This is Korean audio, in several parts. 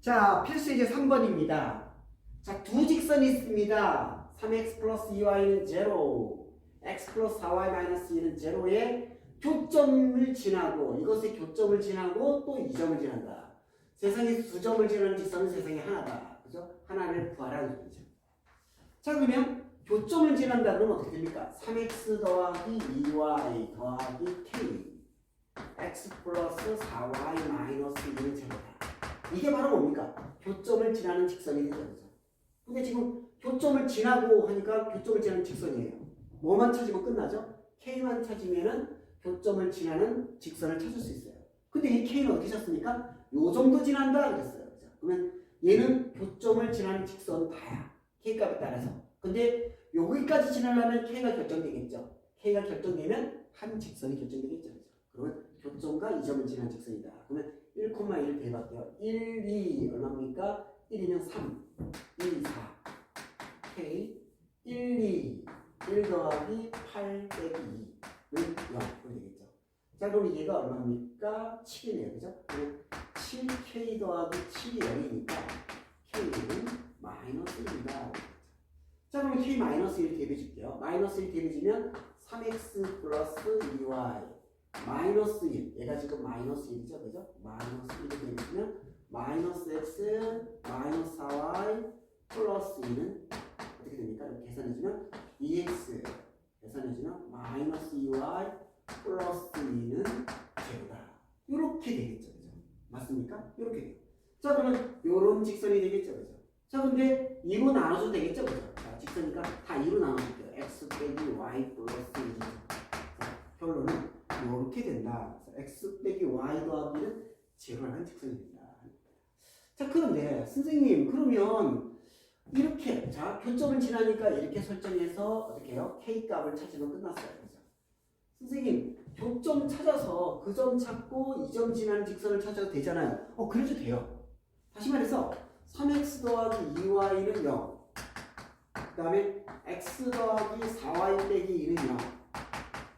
자, 필수 이제 3번입니다. 자, 두 직선이 있습니다. 3x 플러스 2y는 0, x 플러스 4y 마이너스 2는 0에 교점을 지나고 이것의 교점을 지나고 또 이 점을 지난다. 세상에 두 점을 지나는 직선은 세상에 하나다. 그죠? 하나를 구하라는 소리죠. 자, 그러면 교점을 지난다 그러면 어떻게 됩니까? 3x 더하기 2y 더하기 k x 플러스 4y 마이너스 2는 제로다. 이게 바로 뭡니까? 교점을 지나는 직선이 되죠. 근데 지금 교점을 지나고 하니까 교점을 지나는 직선이에요. 뭐만 찾으면 끝나죠? K만 찾으면은 교점을 지나는 직선을 찾을 수 있어요. 근데 이 K는 어떻게 찾습니까? 요 정도 지난다 그랬어요. 그러면 얘는 교점을 지나는 직선 다야. K 값에 따라서. 근데 여기까지 지나려면 K가 결정되겠죠. K가 결정되면 한 직선이 결정되겠죠. 그러면 교점과 이 점을 지나는 직선이다. 그러면 1,1 대박이요. 1, 2 얼마입니까? 1이면 3, 1, 4, K 1, 2, 1 더하기 8 빼기 2는 0. 그렇게 되겠죠. 자, 그럼 얘가 얼마입니까? 7이네요. 그죠? 그럼 7K 더하기 7이 0이니까 K는 마이너스 1이다. 자, 그럼 K 마이너스 1 대비해줄게요. 마이너스 1 대비해주면 3X 플러스 2Y 마이너스 1 얘가 지금 마이너스 1이죠 그죠? 마이너스 1이 되면 마이너스 x 마이너스 4y 플러스 2는 어떻게 됩니까? 이렇게 계산해주면 2x 계산해주면 마이너스 2y 플러스 2는 제로다 이렇게 되겠죠 그죠? 맞습니까? 이렇게 돼요 자 그러면 요런 직선이 되겠죠 그죠? 자 근데 2로 나눠도 되겠죠 그죠? 자 직선이니까 다 2로 나눠줄게요 x 빼기 y 플러스 2죠 자 결론은 이렇게 된다. x 빼기 y 더하기는 제로라는 직선이 된다. 자 그런데 선생님 그러면 이렇게 자 교점을 지나니까 이렇게 설정해서 어떻게 해요? k 값을 찾으면 끝났어요. 그죠? 선생님 교점 찾아서 그 점 찾고 이 점 지나는 직선을 찾아도 되잖아요. 어 그래도 돼요. 다시 말해서 3x 더하기 2y는 0. 그 다음에 x 더하기 4y 빼기 2는 0.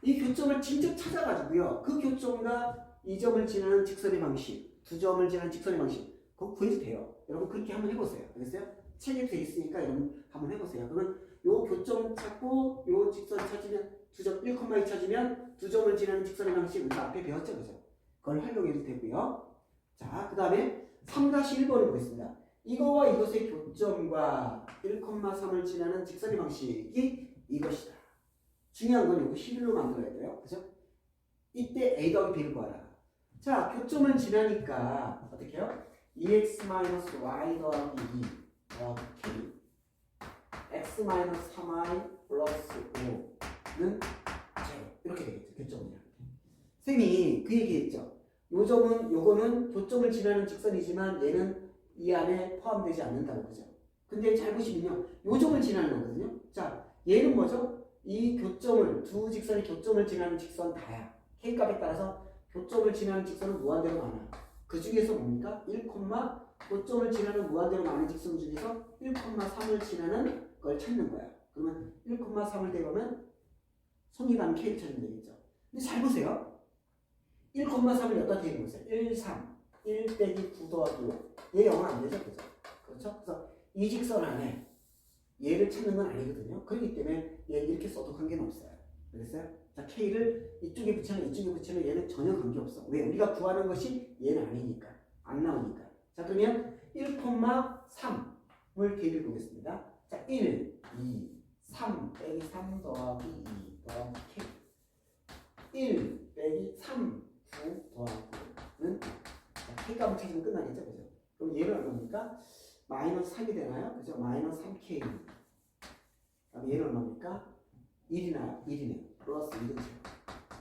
이 교점을 직접 찾아가지고요. 그 교점과 이 점을 지나는 직선의 방식, 두 점을 지나는 직선의 방식, 그거 구해도 돼요. 여러분 그렇게 한번 해보세요. 알겠어요? 책에 돼 있으니까 여러분 한번 해보세요. 그러면 요 교점 찾고 요 직선 찾으면 두 점, 1,2 찾으면 두 점을 지나는 직선의 방식 우리가 앞에 배웠죠, 그죠? 그걸 활용해도 되고요. 자, 그 다음에 3-1번을 보겠습니다. 이거와 이것의 교점과 1,3을 지나는 직선의 방식이 이것이다. 중요한 건 이거 11로 만들어야 돼요. 그죠? 이때 A 더하기 B를 구하라. 자, 교점을 지나니까 어떻게 해요? 2x 마이너스 y 더하기 2 더하기 k x 마이너스 3y 플러스 5는 제로 이렇게 되겠죠. 때. 쌤이 그 얘기했죠. 요 점은 요거는 교점을 지나는 직선이지만 얘는 이 안에 포함되지 않는다는 거죠. 근데 잘 보시면요. 요 점을 지나는 거거든요. 자, 얘는 뭐죠? 이 교점을 두 직선의 교점을 지나는 직선 다야. k 값에 따라서 교점을 지나는 직선은 무한대로 많아. 그 중에서 뭡니까? 1, 교점을 지나는 무한대로 많은 직선 중에서 1,3을 지나는 걸 찾는 거야. 그러면 1,3을 대보면 손이 가는 k를 찾으면 되겠죠. 근데 잘 보세요. 1,3을 여기다 대보세요. 1, 3, 1 빼기 9 더하기 5. 얘 영어 안 되죠, 그죠? 그렇죠? 그래서 이 직선 안에 얘를 찾는 건 아니거든요. 그렇기 때문에 얘 이렇게 써도 관계는 없어요. 알겠어요? 자, K를 이쪽에 붙이면 이쪽에 붙이면 얘는 전혀 관계없어. 왜? 우리가 구하는 것이 얘는 아니니까. 안 나오니까. 자, 그러면 1,3을 대비해 보겠습니다. 자, 1, 2, 3 빼기 3 더하기 2 더하기 K. 1 빼기 3, 9 더하기는 자, K 값을 찾으면 끝나겠죠? 그죠? 그럼 얘는 얼마입니까? 마이너스 3이 되나요? 그죠? 마이너스 3K. 그럼 얘는 얼마입니까? 1이나 1이네요. 플러스 1은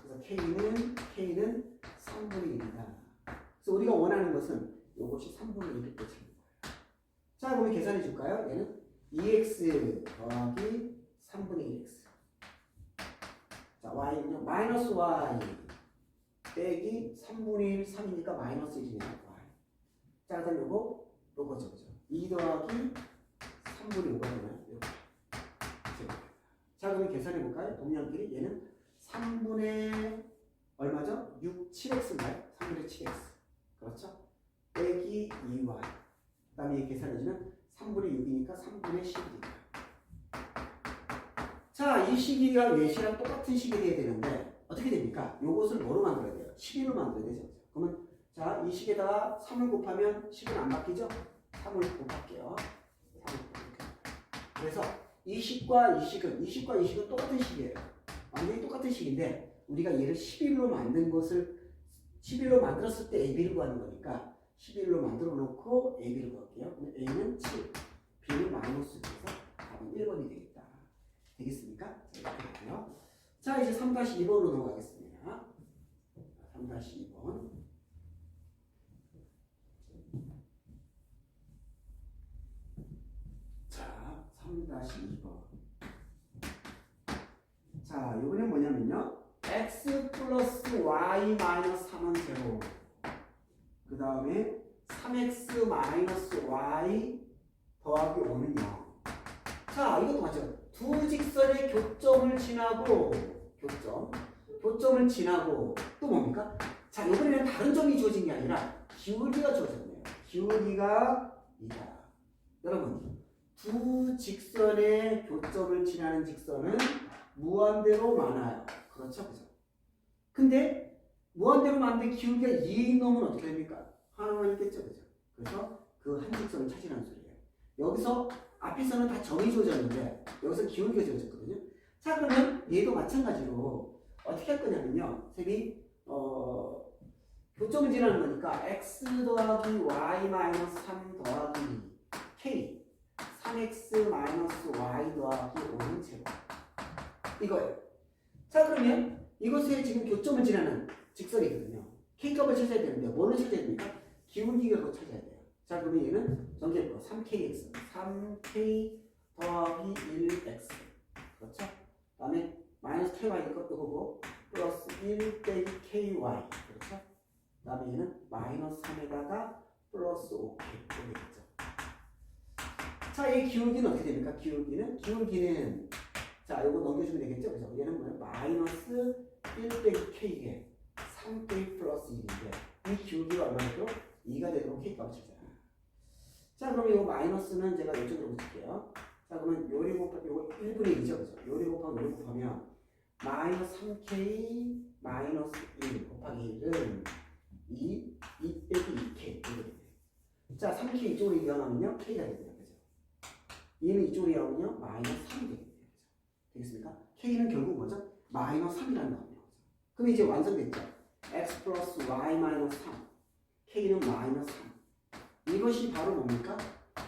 그래서 K는 K는 3분의 1이다. 그래서 우리가 원하는 것은 이것이 3분의 1을 꽂히는 거예요. 자, 그러면 계산해 줄까요? 얘는 2x 더하기 3분의 1x. 자, y는요. 마이너스 y 빼기 3분의 1, 3이니까 마이너스 1이네요. y. 자, 그다음 요거. 그죠? 2 더하기 3분의 5가 되나요? 자, 그럼 계산해 볼까요? 동량끼리 얘는 3분의 얼마죠? 6, 7x인가요? 3분의 7x. 그렇죠? 빼기 2y. 다음에 이 계산해주면 3분의 6이니까 3분의 11이다. 자, 이 시기가 예시랑 똑같은 시기 돼야 되는데 어떻게 됩니까? 요것을 뭐로 만들어야 돼요? 11로 만들어야 되죠. 그러면 자, 이 식에다가 3을 곱하면 10은 안 바뀌죠? 3을 곱할게요. 3을 곱할게요. 그래서 이 식과 이 식은 이 식과 이 식은 똑같은 식이에요. 완전히 똑같은 식인데 우리가 얘를 11로 만든 것을 11로 만들었을 때 AB를 구하는 거니까 11로 만들어 놓고 AB를 구할게요. A는 7, B는 마이너스 6에서 답은 1번이 되겠다. 되겠습니까? 자, 이제 3-2번으로 넘어가겠습니다. 3-2번. 자, 3-2번. 자, 이번엔 뭐냐면요. x 플러스 y 마이너스 3은 0. 그 다음에 3x 마이너스 y 더하기 5는 0. 자, 이것도 맞죠. 두 직선의 교점을 지나고, 교점, 교점을 지나고, 또 뭡니까? 자, 이번에는 다른 점이 주어진 게 아니라 기울기가 주어졌네요. 기울기가 이다. 여러분, 두 직선의 교점을 지나는 직선은 무한대로 많아요. 그렇죠? 그죠? 근데 무한대로 많은데 기울기가 2인 놈은 어떻게 됩니까? 하나만 있겠죠? 그죠? 그래서 그 한 직선을 찾으라는 소리예요. 여기서 앞에서는 다 점이 주어졌는데 여기서 기울기가 주어졌거든요. 자 그러면 얘도 마찬가지로 어떻게 할 거냐면요. 쌤이 어, 교점을 지나는 거니까 x 더하기 y 마이너스 3 더하기 k 3x 마이너스 y 더하기 5는 제곱 이거예요. 자 그러면 이것의 지금 교점을 지나는 직선이거든요. k값을 찾아야 되는데 뭐를 찾아야 됩니까? 기울기를 찾아야 돼요. 자 그러면 얘는 정리해볼게요. 3kx 3k 더하기 1x 그렇죠? 다음에 마이너스 ky 것도 보고 플러스 1 빼기 ky 그렇죠? 다음에 얘는 마이너스 3에다가 플러스 5k 이렇게. 자, 이 기울기는 어떻게 됩니까? 기울기는 기울기는 자, 요거 넘겨주면 되겠죠? 그죠? 얘는 뭐예요? 마이너스 1 빼기 k에 3k 플러스 1인데 이 기울기가 얼마죠? 2가 되도록 k 값을 찾아요. 자, 그럼 요 마이너스는 제가 이쪽으로 붙일게요. 자, 그러면 요리 곱하 요거 1분의 2죠, 그죠? 요리 곱하기 요리 곱하면 마이너스 3k 마이너스 1 곱하기 1은 2, 2 빼기 2k 이렇게. 자, 3k 이쪽으로 이어나면요 k가 그죠? 얘는 이쪽으로 이어나면요 마이너스 3이 되겠네요? 되겠습니까? k는 결국 뭐죠? 마이너스 3이라는 거죠. 그럼 이제 완성됐죠? x 플러스 y 마이너스 3 k는 마이너스 3 이것이 바로 뭡니까?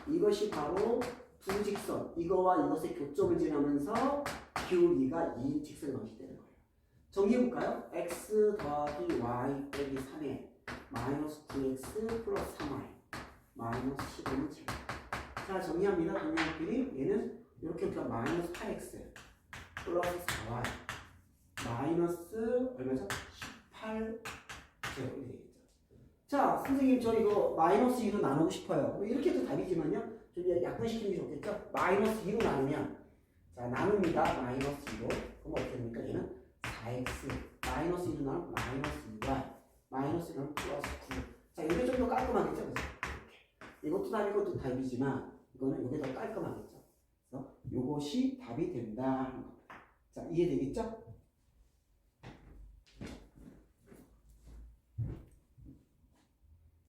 이것이 바로 두 직선 이거와 이것의 교점을 지나면서 기울기가 이 직선의 방식이 되는 거예요. 정리해볼까요? x 더하기 y 빼기 3에 마이너스 9x 플러스 3y 마이너스 15는 7. 자 정리합니다. 동양끼리 얘는 이렇게 보면 마이너스 8x 플러스 4y 마이너스 얼마죠? 18 제곱이 되겠죠. 자 선생님 저 이거 마이너스 2로 나누고 싶어요. 뭐 이렇게 해도 답이지만요. 좀 약분시키는 게 좋겠죠? 마이너스 2로 나누면 자 나눕니다. 마이너스 2로 그럼 어떻게 됩니까? 얘는 4x 마이너스 2로 나누면 마이너스 2y 마이너스 1은 플러스 9. 자 이게 좀 더 깔끔하겠죠? 이렇게. 이것도 답이고 이것도 답이지만 이거는 이게 더 깔끔하겠죠? 그래서 이것이 답이 된다. 자 이해되겠죠?